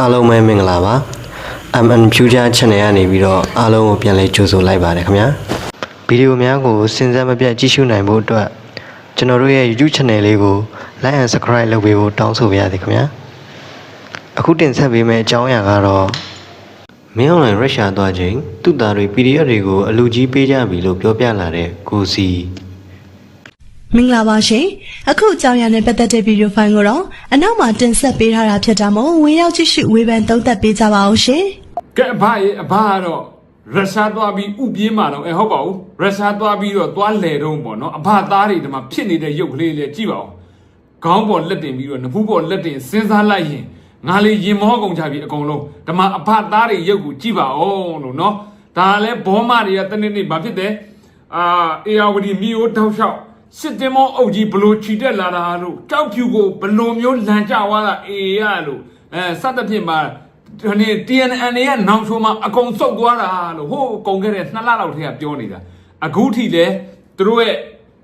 အားလုံးပဲမင်္ဂလာပါ MN Future Channel ကနေပြီးတော့အားလုံးကိုပြန်လည်ကြိုဆိုလိုက်ပါတယ်ခင်ဗျာဗီဒီယိုများကိုစဉ်ဆက်မပြတ်ကြည့်ရှုနိုင်ဖို့အတွက်ကျွန်တော်တို့ရဲ့ YouTube Channel လေးကို Like and Subscribe လုပ်ပေးဖို့တောင်းဆိုပါရစေခင်ဗျာအခုတင်ဆက်ပေးမယ့်အကြောင်းအရာကတော့မင်းအွန်လိုင်းရုရှားသွားချိန်သူ့သားတွေ PDF တွေကိုအလူကြီးပေးကြပြီလို့ပြောပြလာတဲ့ကိုစီ မင်္ဂလာပါရှင်အခုအကြောင်းအရာနဲ့ပတ်သက်တဲ့ဗီဒီယိုဖိုင်ကိုတော့အနောက်မှာတင်ဆက်ပေးထားတာဖြစ်တာမို့ဝင်ရောက်ကြည့်ရှုဝေဖန်သုံးသပ်ပေးကြပါအောင်ရှင်ကဲအဘရဲ့အဘကတော့ရုရှားသွားပြီးဥပြေးမှာတော့အဲဟုတ်ပါဘူးရုရှားသွားပြီးတော့သွားလဲတော့ပေါ့နော်အဘသားတွေဒီမှာဖြစ်နေတဲ့ရုပ်ကလေးလေးကြည့်ပါဦးခေါင်းပေါ်လက်တင်ပြီးတော့နဖူးပေါ်လက်တင်စဉ်းစားလိုက်ရင်ငါလေးရင်မောကုန်ကြပြီအကုန်လုံးဒီမှာအဘသားတွေရုပ်ကိုကြည့်ပါဦးလို့နော်ဒါလည်းဘောမတွေကတနေ့နေ့ဘာဖြစ်တယ်အာအေယာဝတီမီယိုတောက်လျှောက် စစ်တင်မောအုပ်ကြီးဘလို့ချီတက်လာတာလို့ကြောက်ဖြူကိုဘလို့မျိုးလန်ကြသွားတာအေရလို့အဲစသဖြင့်မှာ ဒီနေ့ TNN ရဲ့နောင်ချိုးမှာအကုန်စုပ်သွားတာလို့ဟိုးကုန်ခဲ့တဲ့နှစ်လလောက်ထဲကပြောနေတာအခုထိလဲသူတို့ရဲ့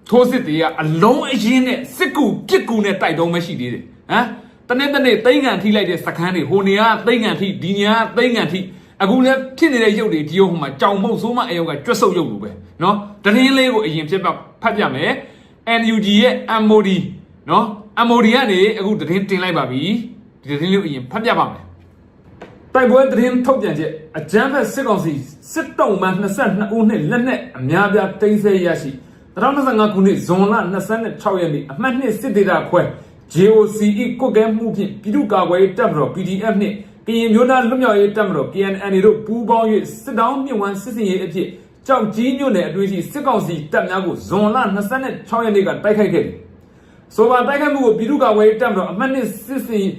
ထိုးစစ်တွေကအလုံးအရင်နဲ့စစ်ကူပြစ်ကူနဲ့တိုက်တုံးမရှိသေးတယ်ဟမ်တနေ့တနေ့သိန်းကန်ထိလိုက်တဲ့စခန်းတွေဟိုနေကသိန်းကန်ထိဒီနေကသိန်းကန်ထိအခုလဲဖြစ်နေတဲ့ရုပ်တွေဒီရုပ်ဟိုမှာကြောင်မုတ်ဆိုးမအယုတ်ကကျွတ်ဆုပ်ရုပ်လိုပဲเนาะတရင်လေးကိုအရင်ဖြစ်ဖတ်ပြမယ် NUG ရဲ့ MOD နော် MOD ကနေအခုသတင်းတင်လိုက်ပါပြီဒီသတင်းလေးကိုအရင်ဖတ်ပြပါမယ်တိုက်ပွဲသတင်းထုတ်ပြန်ချက်အကြမ်းဖက်စစ်ကောင်စီစစ်တုံးမှ22ဦးနဲ့လက်နက်အများပြားတိမ့်ဆဲရရှိ2025ခုနှစ်ဇွန်လ26ရက်နေ့အမှတ်နှစ်စစ်ဒေတာခွဲ JOCE ကုတ်ကဲမှုဖြင့်ပြည်သူ့ကာကွယ်ရေးတပ်မတော် PDF နှင့်ကရင်မျိုးသားလွတ်မြောက်ရေးတပ်မတော် KNN တို့ပူးပေါင်း၍စစ်တောင်းမြင့်ဝန်းစစ်စင်ရေးအဖြစ် ကြောက်ကြီးမြို့နယ်အတွင်းရှိစစ်ကောင်စီတပ်များကိုဇွန်လ26ရက်နေ့ကတိုက်ခိုက်ခဲ့သည်ဆိုပါတိုက်ခိုက်မှုကိုပြည်သူ့ကာကွယ်ရေးတပ်မတော်အမှတ်2စစ်စင်ရေး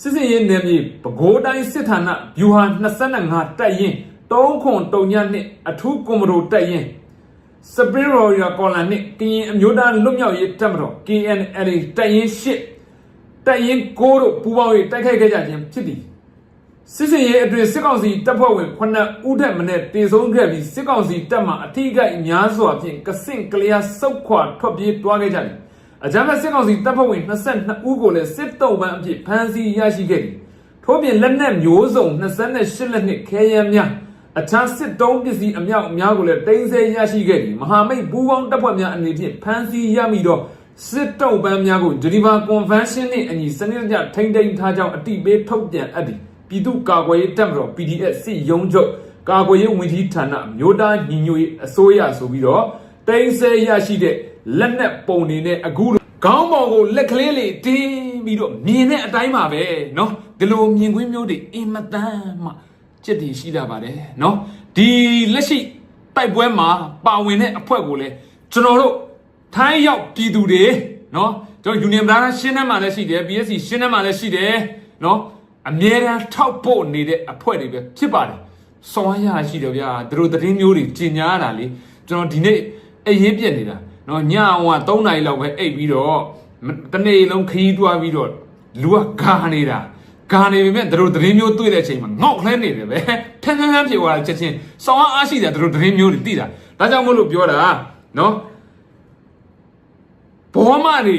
စစ်စင်ရေးနယ်မြေပဲခူးတိုင်းစစ်ဌာနဗျူဟာ25တပ်ရင်း3ခွန်တုံညနှင့်အထူးကွန်မတိုတပ်ရင်းစပရင်ရော်ယာကော်လန်နှင့်ကရင်အမျိုးသားလွတ်မြောက်ရေးတပ်မတော် KNL တပ်ရင်း8တပ်ရင်း9တို့ပူးပေါင်း၍တိုက်ခိုက်ခဲ့ကြခြင်းဖြစ်သည် စစ်စင်ရေးအတွင်စစ်ကောင်စီတပ်ဖွဲ့ဝင်9ဦးထက်မနည်းတေဆုံးခဲ့ပြီးစစ်ကောင်စီတပ်မှအထူးကိအများစွာဖြင့်ကစင့်ကလျာစုတ်ခွာထွက်ပြေးတွားခဲ့ကြသည်အကြမ်းဖက်စစ်ကောင်စီတပ်ဖွဲ့ဝင်22ဦးကိုလည်းစစ်တုံးပန်းအဖြစ်ဖမ်းဆီးရရှိခဲ့သည်ထို့ပြင်လက်နက်မျိုးစုံ28လက်နှင့်ခဲယမ်းများအခြားစစ်တုံးပစ္စည်းအမြောက်အများကိုလည်းတင်ဆက်ရရှိခဲ့သည်မဟာမိတ်ပူးပေါင်းတပ်ဖွဲ့များအနေဖြင့်ဖမ်းဆီးရမိသောစစ်တုံးပန်းများကိုဂျနီဗာကွန်ဗန်းရှင်းနှင့်အညီစနစ်တကျထိန်းသိမ်းထားကြောင်းအတိပေးထုတ်ပြန်အပ်သည် ပြည်သူ့ကာကွယ်ရေးတပ်မတော် PDF စစ်ရုံးချုပ်ကာကွယ်ရေးဝန်ကြီးဌာနမြို့သားညီညွတ်ရေးအစိုးရဆိုပြီးတော့တင်ဆက်ရရှိတဲ့လက်နက်ပုံတွေနဲ့အခု ခေါင်းပေါ်ကိုလက်ကလေးလေးတင်းပြီးတော့မြင်တဲ့အတိုင်းပါပဲเนาะဒီလိုမြင်ကွင်းမျိုးတွေအင်မတန်မှจิตတည်ရှိတာပါတယ်เนาะဒီလက်ရှိတိုက်ပွဲမှာပါဝင်တဲ့အဖွဲ့ကိုလည်းကျွန်တော်တို့ထိုင်းရောက်ပြည်သူတွေเนาะကျွန်တော်ယူနီယံဗလာရှင်းနှမ်းမှာလည်းရှိတယ် BSC ရှင်းနှမ်းမှာလည်းရှိတယ်เนาะ အမြဲတမ်းထောက်ပို့နေတဲ့အဖွဲ့တွေပဲဖြစ်ပါတယ်စောင်းရရှိတယ်ဗျာသူတို့သတင်းမျိုးတွေကျင်ညာရတာလေကျွန်တော်ဒီနေ့အရေးပြက်နေတာနော်ညအောင်က3နာရီလောက်ပဲအိပ်ပြီးတော့တနေ့လုံးခီးတွားပြီးတော့လူကဂါနေတာဂါနေပေမဲ့တို့သတင်းမျိုးတွေ့တဲ့အချိန်မှာငေါက်ခလဲနေတယ်ပဲဖန်းဖန်းဖန်းဖြစ်သွားတာချက်ချင်းစောင်းအားရှိတယ်တို့သတင်းမျိုးတွေသိတာဒါကြောင့်မို့လို့ပြောတာနော်ဘောမတွေ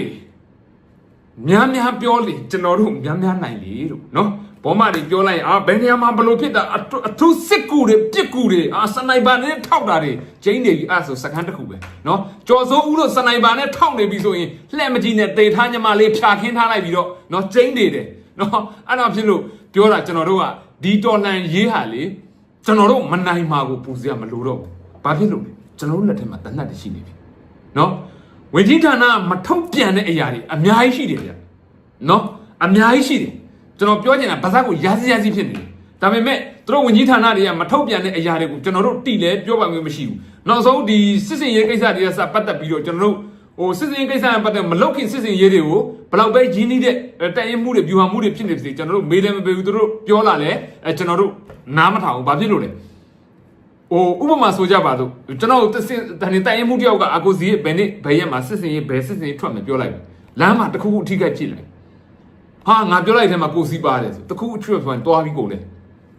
များများပြောလေကျွန်တော်တို့များများနိုင်လေလို့နော် ဘောမတွေပြောလိုက်ရင်အာဘယ်နေရာမှာဘလို့ဖြစ်တာအထူးအထူးစစ်ကူတွေပြစ်ကူတွေအာစနိုက်ပါနဲ့ထောက်တာတွေကျင်းနေပြီအဲ့ဒါဆိုစကန်တစ်ခုပဲနော်ကြော်စိုးဦးတို့စနိုက်ပါနဲ့ထောက်နေပြီဆိုရင်လှဲ့မကြီးနဲ့တေထားညမလေးဖြာခင်းထားလိုက်ပြီးတော့နော်ကျင်းနေတယ်နော်အဲ့ဒါဖြစ်လို့ပြောတာကျွန်တော်တို့ကဒီတော်လှန်ရေးဟာလေကျွန်တော်တို့မနိုင်မှာကိုပူစရာမလိုတော့ဘူးဘာဖြစ်လို့လဲကျွန်တော်တို့လက်ထက်မှာတနတ်တရှိနေပြီနော်ဝင်ကြီးဌာနကမထုတ်ပြန်တဲ့အရာတွေအများကြီးရှိတယ်ဗျနော်အများကြီးရှိတယ် ကျွန်တော်ပြောချင်တာဗဇက်ကိုရာစီရာစီဖြစ်နေတယ်ဒါပေမဲ့သူတို့ဝင်ကြီးဌာနတွေကမထုတ်ပြန်တဲ့အရာတွေကိုကျွန်တော်တို့တိလဲပြောပါမျိုးမရှိဘူးနောက်ဆုံးဒီစစ်စင်ရေးကိစ္စတွေကစပတ်သက်ပြီးတော့ကျွန်တော်တို့ဟိုစစ်စင်ရေးကိစ္စနဲ့ပတ်သက်မလောက်ခင်စစ်စင်ရေးတွေကိုဘလောက်ပဲရင်းနှီးတဲ့တရင်မှုတွေဗျူဟာမှုတွေဖြစ်နေစေကျွန်တော်တို့မေးလည်းမပေးဘူးသူတို့ပြောလာလဲအဲကျွန်တော်တို့နားမထောင်ဘူးဘာဖြစ်လို့လဲဟိုဥပမာဆိုကြပါစို့ကျွန်တော်တစ်စင်တန်တရင်မှုတယောက်ကအကိုစီရဲ့ဘယ်နှစ်ဘယ်ရက်မှာစစ်စင်ရေးဘယ်စစ်စင်ရေးထွက်မယ်ပြောလိုက်လမ်းမှာတစ်ခုခုအထိခိုက်ဖြစ်လိုက် ဟာငါပြောလိုက်တဲ့မှာကိုစီးပါတယ်ဆိုတခုအချွတ်ဖွန်တွားပြီးကုန်တယ်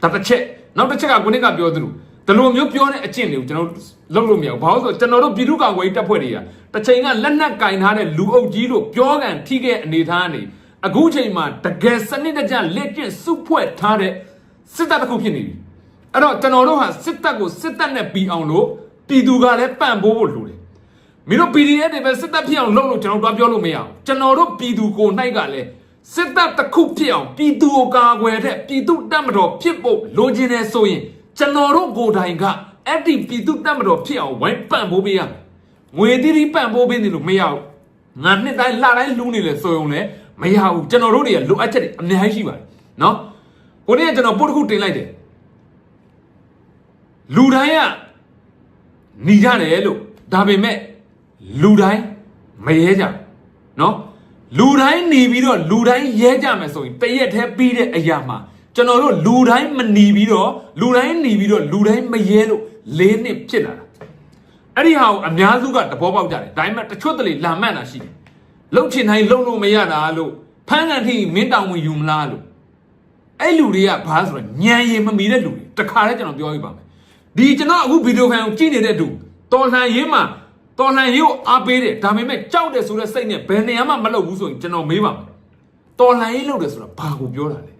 ဒါတစ်ချက်နောက်တစ်ချက်ကကိုနစ်ကပြောသလိုဒီလိုမျိုးပြောတဲ့အကျင့်တွေကိုကျွန်တော်လုပ်လို့မရဘူးဘာလို့ဆိုကျွန်တော်တို့ပြည်သူ့ကောင်ကွယ်တပ်ဖွဲ့တွေကတစ်ချိန်ကလက်နက်ကင်ထားတဲ့လူအုပ်ကြီးတို့ပြောကန်ထိခဲ့အနေထားကနေအခုချိန်မှာတကယ်စနစ်တကျလက်ကျင့်စုဖွဲ့ထားတဲ့စစ်တပ်တစ်ခုဖြစ်နေပြီအဲ့တော့ကျွန်တော်တို့ဟာစစ်တပ်ကိုစစ်တပ်နဲ့ပြီးအောင်လို့ပြည်သူကလည်းပံ့ပိုးဖို့လိုတယ်မင်းတို့ PDF တွေပဲစစ်တပ်ဖြစ်အောင်လုပ်လို့ကျွန်တော်တို့ပြောလို့မရအောင်ကျွန်တော်တို့ပြည်သူကိုနိုင်ကလည်း စစ်တပ်တစ်ခုဖြစ်အောင်ပြည်သူကိုကာကွယ်တဲ့ပြည်သူတပ်မတော်ဖြစ်ဖို့လိုချင်တယ်ဆိုရင်ကျွန်တော်တို့ကိုယ်တိုင်ကအဲ့ဒီပြည်သူတပ်မတော်ဖြစ်အောင်ဝိုင်းပံ့ပိုးပေးရမယ်။ငွေတိတိပံ့ပိုးပေးနေလို့မရဘူး။ငါနှစ်တိုင်းလတိုင်းလူးနေလေဆိုရုံနဲ့မရဘူးကျွန်တော်တို့တွေကလိုအပ်ချက်တွေအများကြီးရှိပါတယ်။နော်။ကိုနေ့ကကျွန်တော်ပို့တစ်ခုတင်လိုက်တယ်။လူတိုင်းကหนีကြတယ်လို့ဒါပေမဲ့လူတိုင်းမရဲကြနော်။ လူတိုင်းหนีပြီးတော့လူတိုင်းရဲကြမယ်ဆိုရင်တရက်တည်းပြီးတဲ့အရာမှာကျွန်တော်တို့လူတိုင်းမหนีပြီးတော့လူတိုင်းหนีပြီးတော့လူတိုင်းမရဲလို့လေးနှစ်ဖြစ်လာတာအဲ့ဒီဟာကိုအများစုကသဘောပေါက်ကြတယ်ဒါပေမဲ့တချို့တလေလာမှတ်တာရှိတယ်လှုပ်ချင်တိုင်းလှုပ်လို့မရတာလို့ဖမ်းကန်ထိမင်းတောင်ဝင်ယူမလားလို့ အဲ့လူတွေကဘာဆိုတော့ညံရည်မမီတဲ့လူတွေတခါတည်းကျွန်တော်ပြောပြပါမယ်ဒီကျွန်တော်အခုဗီဒီယိုဖိုင်ကိုကြည့်နေတဲ့သူတော်လှန်ရေးမှာ တော်လှန်ရေးကိုအားပေးတယ်ဒါပေမဲ့ကြောက်တယ်ဆိုတဲ့စိတ်နဲ့ဘယ်နေရာမှမလုပ်ဘူးဆိုရင်ကျွန်တော်မေးပါမယ်တော်လှန်ရေးလုပ်တယ်ဆိုတာဘာကိုပြောတာလဲ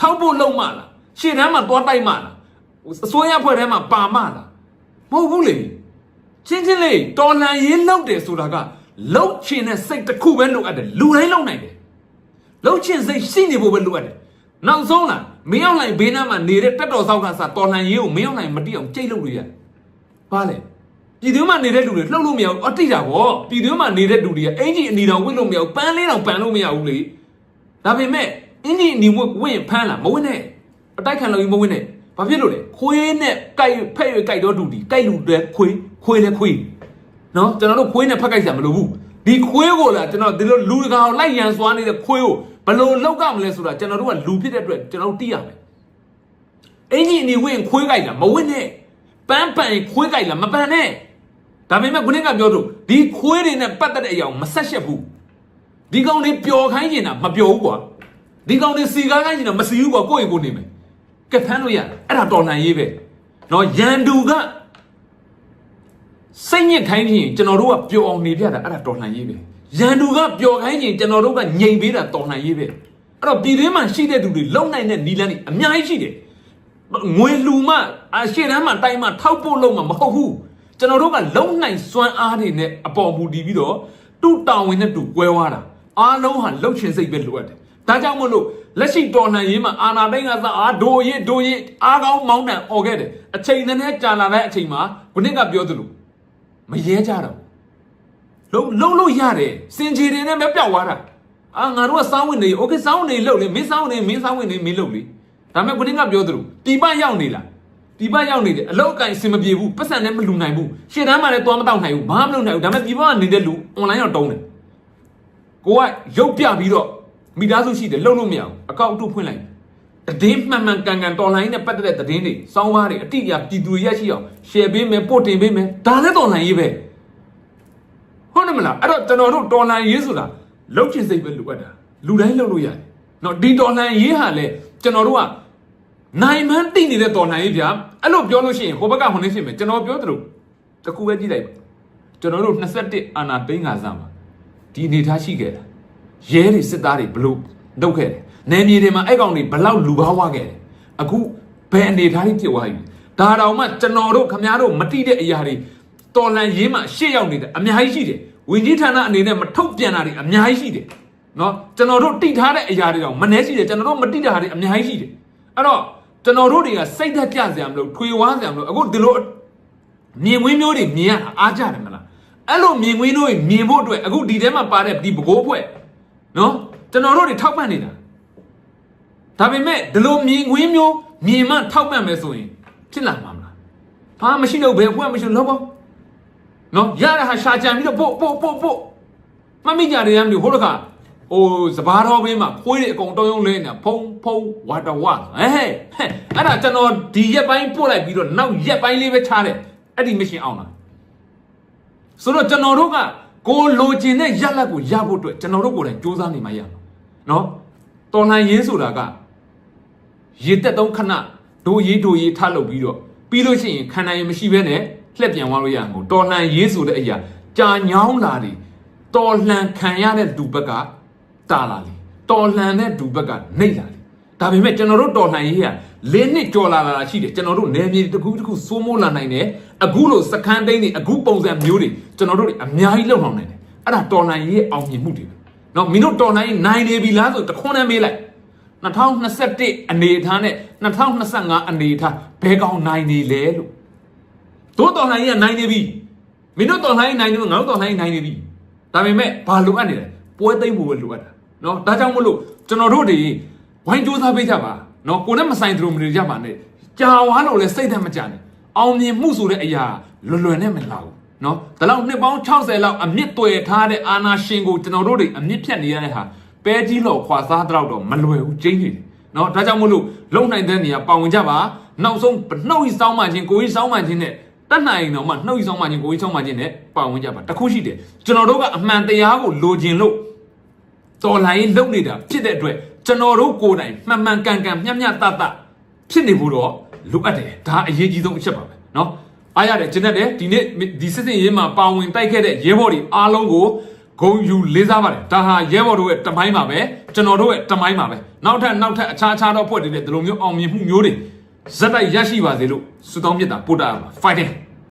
ထောက်ဖို့လုံမလားရှေ့တန်းမှာသွားတိုက်မလားအစိုးရဖွဲ့ထဲမှာပါမလားမဟုတ်ဘူးလေချင်းချင်းလေးတော်လှန်ရေးလုပ်တယ်ဆိုတာကလှုပ်ချင်တဲ့စိတ်တစ်ခုပဲလိုအပ်တယ်လူတိုင်းလုပ်နိုင်တယ်လှုပ်ချင်စိတ်ရှိနေဖို့ပဲလိုအပ်တယ်။နောက်ဆုံးလားမင်းအောင်လှိုင်ဘေးနားမှာနေတဲ့တက်တော်ဆောက်ကစားတော်လှန်ရေးကိုမင်းအောင်လှိုင်မတိအောင်ကြိတ်လို့လို့ရတယ်။ဘာလဲ။ ပြည်သူမှာနေတဲ့လူတွေလှုပ်လို့မရဘူးအတိတာဗော။ပြည်သူမှာနေတဲ့လူတွေကအင်ကြီးအနီတောင်ဝစ်လို့မရဘူးပန်းလေးတောင်ပန်းလို့မရဘူးလေ။ဒါပေမဲ့အင်ကြီးအနီဝစ်ဝင့်ဖမ်းလာမဝင့်နဲ့။အတိုက်ခံလို့မဝင့်နဲ့။ဘာဖြစ်လို့လဲ။ခွေးနဲ့ကြိုက်ဖက်ရွကြိုက်တော့တူဒီကြိုက်လူတွေခွေးခွေးလဲခွေး။နော်ကျွန်တော်တို့ခွေးနဲ့ဖက်ကြိုက်စရာမလိုဘူး။ဒီခွေးကိုလာကျွန်တော်ဒီလိုလူတကာကိုလိုက်ရန်စွာနေတဲ့ခွေးကိုဘယ်လိုလောက်ကမလဲဆိုတာကျွန်တော်တို့ကလူဖြစ်တဲ့အတွက်ကျွန်တော်တို့သိရမယ်။အင်ကြီးအနီဝင်ခွေးကြိုက်တာမဝင်နဲ့။ပန်းပန်ခွေးကြိုက်လားမပန်နဲ့။ ဒါပေမဲ့ခုနကပြောလို့ဒီခွေးတွေနဲ့ပတ်သက်တဲ့အရာကိုမဆက်ရှက်ဘူး။ဒီကောင်တွေပျော်ခိုင်းနေတာမပျော်ဘူးကွာ။ဒီကောင်တွေစီကားခိုင်းနေတာမစီဘူးကွာကိုယ့်ရေကိုယ်နေမယ်။ကက်ဖမ်းလို့ရတယ်။အဲ့ဒါတော်လှန်ရေးပဲ။နော်ရန်သူကစိတ်ညစ်ခိုင်းခြင်းကျွန်တော်တို့ကပျော်အောင်နေပြတာအဲ့ဒါတော်လှန်ရေးပဲရန်သူကပျော်ခိုင်းခြင်းကျွန်တော်တို့ကငြိမ်ပေးတာတော်လှန်ရေးပဲအဲ့တော့ပြည်တွင်းမှာရှိတဲ့သူတွေလုံနိုင်တဲ့နီလန်းတွေအများကြီးရှိတယ်ငွေလူမှအရှေ့တန်းမှာတိုင်းမှာထောက်ဖို့လုံမှာမဟုတ်ဘူး ကျွန်တော်တို့ကလုံနိုင်စွမ်းအားတွေနဲ့အပေါ်မူတည်ပြီးတော့တူတောင်ဝင်နဲ့တူကွဲသွားတာအားလုံးဟာလှုပ်ရှင်စိတ်ပဲလိုအပ်တယ်ဒါကြောင့်မလို့လက်ရှိတော်လှန်ရေးမှာအာနာတိုင်းကသာအာဒိုရစ်ဒိုရစ်အားကောင်းမောင်းတန်អော်ခဲ့တယ်အချိန်နဲ့ကြာလာတဲ့အချိန်မှာခုနကပြောသလို မရဲကြတော့လုံးလုံးလို့ရတယ်စင်ချီတွေနဲ့မပြောက်သွားတာအာငါတို့ကစောင်းဝင်နေโอเคစောင်းဝင်နေလှုပ်လေမင်းစောင်းဝင်နေမင်းစောင်းဝင်နေမင်းလှုပ်လေဒါပေမဲ့ကိုင်းကပြောသလိုဒီပရောက်နေလား ဒီပရောက်နေတယ်အလောက်အကင်အစင်မပြေဘူးပတ်စံနဲ့မလူနိုင်ဘူးရှေ့တန်းမှာလည်းသွားမတောက်နိုင်ဘူးဘာမှမလုပ်နိုင်ဘူးဒါပေမဲ့ဒီဘက်ကနေနေတဲ့လူအွန်လိုင်းတော့တုံးတယ်ကိုကရုပ်ပြပြီးတော့မိသားစုရှိတယ်လှုပ်လို့မရဘူးအကောင့်အတုဖွင့်လိုက်တည်င်းမှန်မှန်ကန်ကန်တော်လိုင်းနဲ့ပတ်သက်တဲ့တည်င်းတွေစောင်းပါးတွေအတိအကျပြည်သူရရှိအောင် share ပေးမယ်ပို့တင်ပေးမယ်ဒါလည်းတော်လိုင်းရေးပဲဟုတ်တယ်မလားအဲ့တော့ကျွန်တော်တို့တော်လှန်ရေးဆိုတာလှုပ်ချင်စိတ်ပဲလိုအပ်တာလူတိုင်းလှုပ်လို့ရတယ်နော်ဒီတော်လှန်ရေးဟာလေကျွန်တော်တို့က နိုင်မှန်းသိနေတဲ့တော်လှန်ရေးဗျာအဲ့လိုပြောလို့ရှိရင်ဟိုဘက်ကဟိုနေဖြစ်မယ်ကျွန်တော်ပြောသလိုတစ်ခုပဲကြည့်လိုက်ပါကျွန်တော်တို့21အာနာသိန်းကစားမှာဒီအနေထားရှိခဲ့တာရဲတွေစစ်သားတွေဘလို့လုပ်ခဲ့တယ်နယ်မြေတွေမှာအဲ့ကောင်တွေဘလောက်လူဘာဝခဲ့တယ်အခုဘယ်အနေထားကြီးဖြစ်သွားပြီဒါတောင်မှကျွန်တော်တို့ခမားတို့မတိတဲ့အရာတွေတော်လန်ရေးမှာရှေ့ရောက်နေတယ်အများကြီးရှိတယ်ဝင်ကြီးဌာနအနေနဲ့မထုတ်ပြန်တာတွေအများကြီးရှိတယ်နော်ကျွန်တော်တို့တိထားတဲ့အရာတွေတော့မနှဲရှိတယ်ကျွန်တော်တို့မတိတာတွေအများကြီးရှိတယ်အဲ့တော့ ကျွန်တော်တို့တွေကစိတ်သက်ပြစရာမလိုထွေဝါးစရာမလိုအခုဒီလိုမြင်ကွင်းမျိုးတွေမြင်ရတာအားကြတယ်မလားအဲ့လိုမြင်ကွင်းမျိုးတွေမြင်ဖို့အတွက်အခုဒီထဲမှာပါတဲ့ဒီဘကိုးဖွဲ့နော်ကျွန်တော်တို့တွေထောက်ပံ့နေတာဒါပေမဲ့ဒီလိုမြင်ကွင်းမျိုးမြင်မှထောက်ပံ့မယ်ဆိုရင်ဖြစ်လာမှာမလားဘာမရှိတော့ဘယ်ဖွဲ့မရှိလို့ဘောနော်ရတဲ့ဟာရှာကြံပြီးတော့ပို့ပို့ပို့ပို့မမိကြတယ်ရမ်းလို့ဟိုတခါ ဟိုစဘာတော်ဘေးမှာခွေးတွေအကုန်တုံးယုံလေးနေဖုံဖုံဝါတဝဟဲ့ဟဲ့အဲ့ဒါကျွန်တော်ဒီရက်ပိုင်းပို့လိုက်ပြီးတော့နောက်ရက်ပိုင်းလေးပဲချားတယ်အဲ့ဒီမရှင်အောင်လားဆိုတော့ကျွန်တော်တို့ကကိုလိုချင်တဲ့ရက်လက်ကိုရဖို့အတွက်ကျွန်တော်တို့ကိုယ်တိုင်စူးစမ်းနေမှရမှာနော်တော်လှန်ရေးဆိုတာကရေတက်သုံးခဏဒိုရေးဒိုရေးထားလုပ်ပြီးတော့ပြီးလို့ရှိရင်ခန္ဓာရင်မရှိဘဲနဲ့လှက်ပြန်သွားလို့ရမှာတော်လှန်ရေးဆိုတဲ့အရာကြာညောင်းလာတယ်တော်လှန်ခံရတဲ့လူဘက်က တာလာလေတော်လှန်တဲ့ဒူဘက်ကနှိပ်လာတယ်ဒါပေမဲ့ကျွန်တော်တို့တော်လှန်ရေးကလေးနှစ်ကြော်လာလာရှိတယ်ကျွန်တော်တို့နယ်မြေတစ်ခုတစ်ခုစိုးမိုးလာနိုင်တယ်အခုလိုစခန်းသိမ်းတွေအခုပုံစံမျိုးတွေကျွန်တော်တို့တွေအများကြီးလုပ်ဆောင်နိုင်တယ်အဲ့ဒါတော်လှန်ရေးရဲ့အောင်မြင်မှုတွေပဲနော်မင်းတို့တော်လှန်ရေးနိုင်နေပြီလားဆိုတခွန်းနဲ့မေးလိုက်2021အနေအထားနဲ့2025အနေအထားဘယ်ကောင်နိုင်နေလဲလို့တို့တော်လှန်ရေးကနိုင်နေပြီမင်းတို့တော်လှန်ရေးနိုင်နေလို့ငါတို့တော်လှန်ရေးနိုင်နေပြီဒါပေမဲ့ဘာလိုအပ်နေလဲပွဲသိမ်းဖို့ပဲလိုအပ်တာ နော်ဒါကြောင့်မလို့ကျွန်တော်တို့တွေဝိုင်းကြိုးစားပေးကြပါနော်ကိုနဲ့မဆိုင်သလိုမနေကြပါနဲ့ကြာဝါလို့လဲစိတ်သက်မကြနဲ့အောင်မြင်မှုဆိုတဲ့အရာလွယ်လွယ်နဲ့မလာဘူးနော်ဒါလောက်နှစ်ပေါင်း60လောက်အမြင့်တွေ့ထားတဲ့အာနာရှင်ကိုကျွန်တော်တို့တွေအမြင့်ဖြတ်နေရတဲ့ဟာပဲကြီးလောက်ခွာစားတော့တော့မလွယ်ဘူးကျင်းနေတယ်နော်ဒါကြောင့်မလို့လုံနိုင်တဲ့နေရာပါဝင်ကြပါနောက်ဆုံးနှုတ်ဤစောင်းမှချင်းကိုကြီးစောင်းမှချင်းနဲ့တတ်နိုင်တော့မှနှုတ်ဤစောင်းမှချင်းကိုကြီးစောင်းမှချင်းနဲ့ပါဝင်ကြပါတခုရှိတယ်ကျွန်တော်တို့ကအမှန်တရားကိုလိုချင်လို့ တော်လိုင်းလုံနေတာဖြစ်တဲ့အတွက်ကျွန်တော်တို့ကိုယ်တိုင်မှန်မှန်ကန်ကန်မျှမျှတတဖြစ်နေဖို့တော့လိုအပ်တယ်ဒါအရေးကြီးဆုံးအချက်ပါပဲเนาะအားရတယ်ကျွန်တော်ဒီနေ့ဒီစစ်စင်ရေးမှာပါဝင်တိုက်ခဲ့တဲ့ရဲဘော်တွေအားလုံးကိုဂုံယူလေးစားပါတယ်ဒါဟာရဲဘော်တို့ရဲ့တမိုင်းပါပဲကျွန်တော်တို့ရဲ့တမိုင်းပါပဲနောက်ထပ်နောက်ထပ်အခြားအခြားသောဖွဲ့တွေတဲ့ဒီလိုမျိုးအောင်မြင်မှုမျိုးတွေဇက်တိုက်ရရှိပါစေလို့ဆုတောင်းမြတ်တာပို့တာပါ fighting